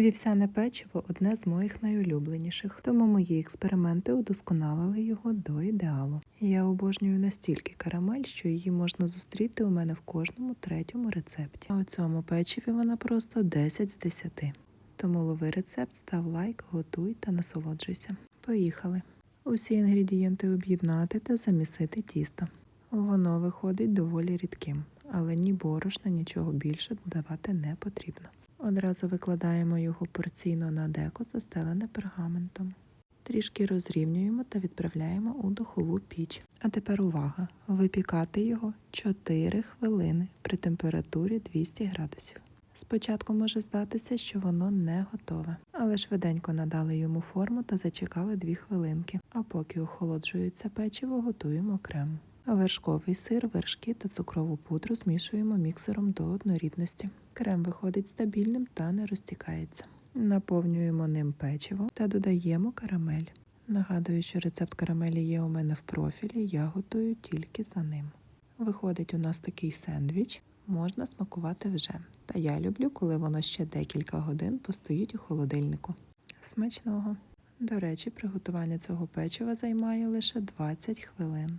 Вівсяне печиво одне з моїх найулюбленіших, тому мої експерименти удосконалили його до ідеалу. Я обожнюю настільки карамель, що її можна зустріти у мене в кожному третьому рецепті. А у цьому печиві вона просто 10 з 10. Тому лови рецепт, став лайк, готуй та насолоджуйся. Поїхали. Усі інгредієнти об'єднати та замісити тісто. Воно виходить доволі рідким, але ні борошна, нічого більше додавати не потрібно. Одразу викладаємо його порційно на деко, застелене пергаментом. Трішки розрівнюємо та відправляємо у духову піч. А тепер увага! Випікати його 4 хвилини при температурі 200 градусів. Спочатку може здатися, що воно не готове, але швиденько надали йому форму та зачекали 2 хвилинки. А поки охолоджується печиво, готуємо крем. Вершковий сир, вершки та цукрову пудру змішуємо міксером до однорідності. Крем виходить стабільним та не розтікається. Наповнюємо ним печиво та додаємо карамель. Нагадую, що рецепт карамелі є у мене в профілі, я готую тільки за ним. Виходить у нас такий сендвіч, можна смакувати вже. Та я люблю, коли воно ще декілька годин постоїть у холодильнику. Смачного! До речі, приготування цього печива займає лише 20 хвилин.